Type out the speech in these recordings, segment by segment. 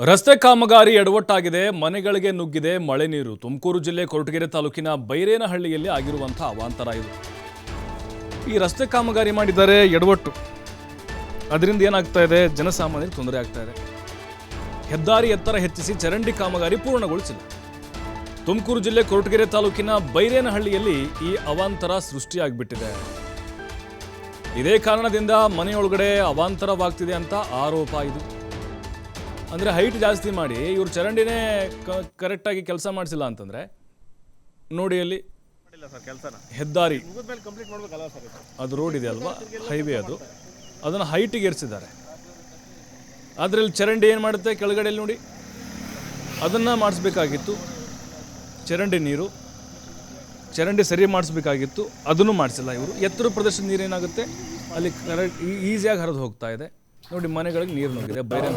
ರಸ್ತೆ ಕಾಮಗಾರಿ ಎಡವಟ್ಟಾಗಿದೆ, ಮನೆಗಳಿಗೆ ನುಗ್ಗಿದೆ, ಮಳೆ ನೀರು. ತುಮಕೂರು ಜಿಲ್ಲೆ ಕೊರಟಗೆರೆ ತಾಲೂಕಿನ ಬೈರೇನಹಳ್ಳಿಯಲ್ಲಿ ಆಗಿರುವಂತಹ ಅವಾಂತರ ಇದು. ಈ ರಸ್ತೆ ಕಾಮಗಾರಿ ಮಾಡಿದ್ದಾರೆ ಎಡವಟ್ಟು. ಅದರಿಂದ ಏನಾಗ್ತಾ ಇದೆ, ಜನಸಾಮಾನ್ಯರಿಗೆ ತೊಂದರೆ ಆಗ್ತಾ ಇದೆ. ಹೆದ್ದಾರಿ ಎತ್ತರ ಹೆಚ್ಚಿಸಿ ಚರಂಡಿ ಕಾಮಗಾರಿ ಪೂರ್ಣಗೊಳಿಸಿದೆ. ತುಮಕೂರು ಜಿಲ್ಲೆ ಕೊರಟಗೆರೆ ತಾಲೂಕಿನ ಬೈರೇನಹಳ್ಳಿಯಲ್ಲಿ ಈ ಅವಾಂತರ ಸೃಷ್ಟಿಯಾಗ್ಬಿಟ್ಟಿದೆ. ಇದೇ ಕಾರಣದಿಂದ ಮನೆಯೊಳಗಡೆ ಅವಾಂತರವಾಗ್ತಿದೆ ಅಂತ ಆರೋಪ ಇದು. ಅಂದರೆ ಹೈಟ್ ಜಾಸ್ತಿ ಮಾಡಿ ಇವ್ರು ಚರಂಡಿನೇ ಕರೆಕ್ಟಾಗಿ ಕೆಲಸ ಮಾಡಿಸಿಲ್ಲ ಅಂತಂದರೆ ನೋಡಿ ಅಲ್ಲಿ ಮಾಡಿಲ್ಲ ಸರ್ ಕೆಲಸನ. ಹೆದ್ದಾರಿ. ಮುಗಿದ್ಮೇಲೆ ಕಂಪ್ಲೀಟ್ ಮಾಡ್ಬೇಕಲ್ಲ ಸರ್ ಇದು? ಅದು ರೋಡ್ ಇದೆ ಅಲ್ವಾ? ಹೈವೇ ಅದು. ಅದನ್ನು ಹೈಟಿಗೆ ಏರಿಸಿದ್ದಾರೆ. ಅದರಲ್ಲಿ ಚರಂಡಿ ಏನು ಮಾಡುತ್ತೆ ಕೆಳಗಡೆಯಲ್ಲಿ ನೋಡಿ. ಅದನ್ನು ಮಾಡಿಸ್ಬೇಕಾಗಿತ್ತು. ಚರಂಡಿ ನೀರು. ಚರಂಡಿ ಸರಿ ಮಾಡಿಸ್ಬೇಕಾಗಿತ್ತು. ಅದನ್ನು ಮಾಡಿಸಿಲ್ಲ ಇವರು. ಎತ್ತರ ಪ್ರದೇಶದ ನೀರೇನಾಗುತ್ತೆ ಅಲ್ಲಿ ಕರೆಕ್ಟ್ ಈಸಿಯಾಗಿ ಹರಿದು ಹೋಗ್ತಾ ಇದೆ. ನೋಡಿ ಮನೆಗಳಿಗೆ ನೀರು ನುಗ್ಗಿದೆ ಬೇರೆ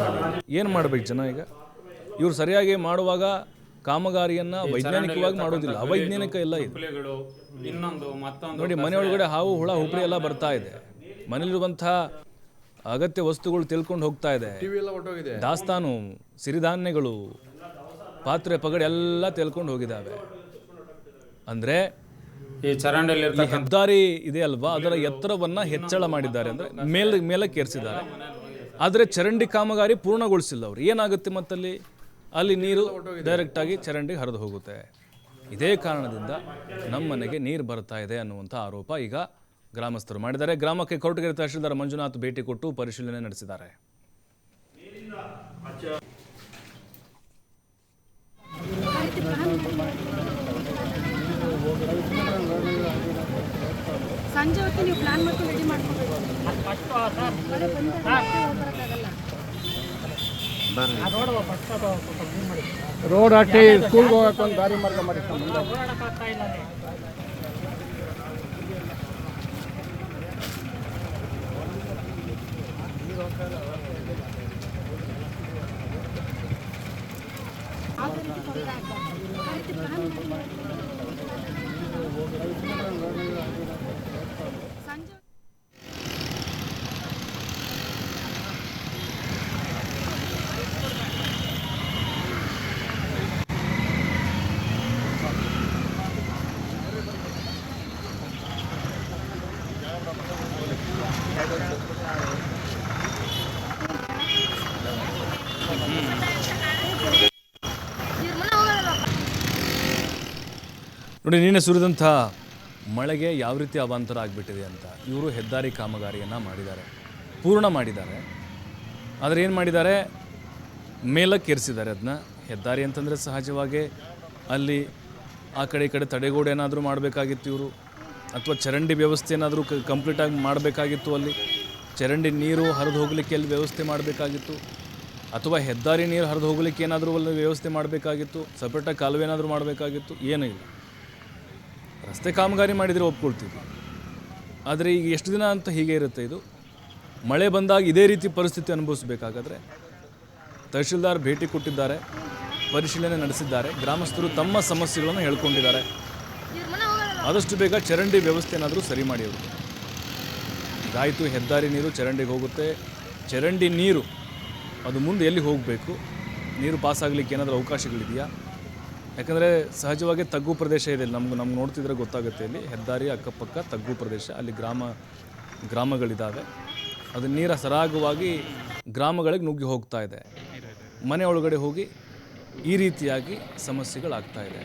ಏನು ಮಾಡ್ಬೇಕು ಜನ ಈಗ? ಇವ್ರು ಸರಿಯಾಗಿ ಮಾಡುವಾಗ ಕಾಮಗಾರಿಯನ್ನು ವೈಜ್ಞಾನಿಕವಾಗಿ ಮಾಡೋದಿಲ್ಲ ಅವೈಜ್ಞಾನಿಕ ಎಲ್ಲ ಇದೆ. ಇನ್ನೊಂದು ಮತ್ತೊಂದು ನೋಡಿ ಮನೆ ಒಳಗಡೆ ಹಾವು ಹುಳ ಹುಪ್ಪಳಿ ಎಲ್ಲ ಬರ್ತಾ ಇದೆ. ಮನೇಲಿರುವಂಥ ಅಗತ್ಯ ವಸ್ತುಗಳು ತಿಳ್ಕೊಂಡು ಹೋಗ್ತಾ ಇದೆ. ದಾಸ್ತಾನು ಸಿರಿಧಾನ್ಯಗಳು ಪಾತ್ರೆ ಪಗಡೆ ಎಲ್ಲ ತಿಳ್ಕೊಂಡು ಹೋಗಿದ್ದಾವೆ. ಅಂದ್ರೆ ಈ ಚರಂಡಿಯಲ್ಲಿ ಹೆದ್ದಾರಿ ಇದೆ ಅಲ್ವಾ? ಅದರ ಎತ್ತರವನ್ನ ಹೆಚ್ಚಳ ಮಾಡಿದ್ದಾರೆ. ಅಂದ್ರೆ ಮೇಲೆ ಮೇಲಕ್ಕೆ ಏರಿಸಿದ್ದಾರೆ ಆದರೆ ಚರಂಡಿ ಕಾಮಗಾರಿ ಪೂರ್ಣಗೊಳಿಸಿಲ್ಲ ಅವರು. ಏನಾಗುತ್ತೆ ಮತ್ತಲ್ಲಿ? ಅಲ್ಲಿ ನೀರು ಡೈರೆಕ್ಟಾಗಿ ಚರಂಡಿ ಹರಿದು ಹೋಗುತ್ತೆ. ಇದೇ ಕಾರಣದಿಂದ ನಮ್ಮ ಮನೆಗೆ ನೀರು ಬರ್ತಾ ಇದೆ ಅನ್ನುವಂಥ ಆರೋಪ ಈಗ ಗ್ರಾಮಸ್ಥರು ಮಾಡಿದ್ದಾರೆ. ಗ್ರಾಮಕ್ಕೆ ಕೊರಟಗೆರೆ ತಹಶೀಲ್ದಾರ್ ಮಂಜುನಾಥ್ ಭೇಟಿ ಕೊಟ್ಟು ಪರಿಶೀಲನೆ ನಡೆಸಿದ್ದಾರೆ. ಸಂಜೆ ಹೊತ್ತು ನೀವು ಪ್ಲಾನ್ ಮಾಡ್ಕೊಂಡು ರೆಡಿ ಮಾಡ್ಕೋಬೇಕು. ರೋಡ್ ಹಾಕಿ ಸ್ಕೂಲ್ಗೆ ಹೋಗಕ್ಕೆ ಒಂದು ದಾರಿ ಮಾರ್ಗ ಮಾಡಿ ಸರ್ ಮುಂದೆ. ಯಾವುದೇ ರೀತಿ ತೊಂದರೆ ಆಗ್ಬಾರ್ದು. ಆ ರೀತಿ ಪ್ಲಾನ್ ಮಾಡಿ ಸಂಜೆ ನೋಡಿ ನಿನ್ನೆ ಸುರಿದಂಥ ಮಳೆಗೆ ಯಾವ ರೀತಿ ಅವಾಂತರ ಆಗಿಬಿಟ್ಟಿದೆ ಅಂತ ಇವರು ಹೆದ್ದಾರಿ ಕಾಮಗಾರಿಯನ್ನು ಮಾಡಿದ್ದಾರೆ, ಪೂರ್ಣ ಮಾಡಿದ್ದಾರೆ. ಆದರೆ ಏನು ಮಾಡಿದ್ದಾರೆ? ಮೇಲಕ್ಕೆ ಏರಿಸಿದ್ದಾರೆ ಅದನ್ನ ಹೆದ್ದಾರಿ ಅಂತಂದರೆ ಸಹಜವಾಗಿ ಅಲ್ಲಿ ಆ ಕಡೆ ಈ ಕಡೆ ತಡೆಗೋಡೆ ಏನಾದರೂ ಮಾಡಬೇಕಾಗಿತ್ತು ಇವರು? ಅಥವಾ ಚರಂಡಿ ವ್ಯವಸ್ಥೆ ಏನಾದರೂ ಕಂಪ್ಲೀಟಾಗಿ ಮಾಡಬೇಕಾಗಿತ್ತು ಅಲ್ಲಿ? ಚರಂಡಿ ನೀರು ಹರಿದು ಹೋಗಲಿಕ್ಕೆ ಅಲ್ಲಿ ವ್ಯವಸ್ಥೆ ಮಾಡಬೇಕಾಗಿತ್ತು? ಅಥವಾ ಹೆದ್ದಾರಿ ನೀರು ಹರಿದು ಹೋಗಲಿಕ್ಕೆ ಏನಾದರೂ ಅಲ್ಲಿ ವ್ಯವಸ್ಥೆ ಮಾಡಬೇಕಾಗಿತ್ತು? ಸಪ್ರೇಟಾಗಿ ಕಾಲುವೆ ಏನಾದರೂ ಮಾಡಬೇಕಾಗಿತ್ತು? ಏನೂ ಇಲ್ಲ. ರಸ್ತೆ ಕಾಮಗಾರಿ ಮಾಡಿದರೆ ಒಪ್ಕೊಳ್ತೀವಿ. ಆದರೆ ಈಗ ಎಷ್ಟು ದಿನ ಅಂತ ಹೀಗೆ ಇರುತ್ತೆ ಇದು? ಮಳೆ ಬಂದಾಗ ಇದೇ ರೀತಿ ಪರಿಸ್ಥಿತಿ ಅನುಭವಿಸಬೇಕಾಗಾದ್ರೆ ತಹಶೀಲ್ದಾರ್ ಭೇಟಿ ಕೊಟ್ಟಿದ್ದಾರೆ, ಪರಿಶೀಲನೆ ನಡೆಸಿದ್ದಾರೆ, ಗ್ರಾಮಸ್ಥರು ತಮ್ಮ ಸಮಸ್ಯೆಗಳನ್ನು ಹೇಳ್ಕೊಂಡಿದ್ದಾರೆ. ಆದಷ್ಟು ಬೇಗ ಚರಂಡಿ ವ್ಯವಸ್ಥೆ ಏನಾದರೂ ಸರಿ ಮಾಡಿ ಅವರು ಇದಾಯಿತು ಹೆದ್ದಾರಿ ನೀರು ಚರಂಡಿಗೆ ಹೋಗುತ್ತೆ. ಚರಂಡಿ ನೀರು, ಅದು ಮುಂದೆ ಎಲ್ಲಿ ಹೋಗಬೇಕು? ನೀರು ಪಾಸಾಗಲಿಕ್ಕೆ ಏನಾದರೂ ಅವಕಾಶಗಳಿದೆಯಾ? ಯಾಕಂದರೆ ಸಹಜವಾಗಿ ತಗ್ಗು ಪ್ರದೇಶ ಇದೆ ಇಲ್ಲಿ. ನಮ್ಗೆ ನಮ್ಗೆ ನೋಡ್ತಿದ್ರೆ ಗೊತ್ತಾಗುತ್ತೆ ಇಲ್ಲಿ. ಹೆದ್ದಾರಿ ಅಕ್ಕಪಕ್ಕ ತಗ್ಗು ಪ್ರದೇಶ. ಅಲ್ಲಿ ಗ್ರಾಮ ಗ್ರಾಮಗಳಿದ್ದಾವೆ ಅದು ನೀರ ಸರಾಗವಾಗಿ ಗ್ರಾಮಗಳಿಗೆ ನುಗ್ಗಿ ಹೋಗ್ತಾ ಇದೆ. ಮನೆ ಒಳಗಡೆ ಹೋಗಿ ಈ ರೀತಿಯಾಗಿ ಸಮಸ್ಯೆಗಳಾಗ್ತಾ ಇದೆ.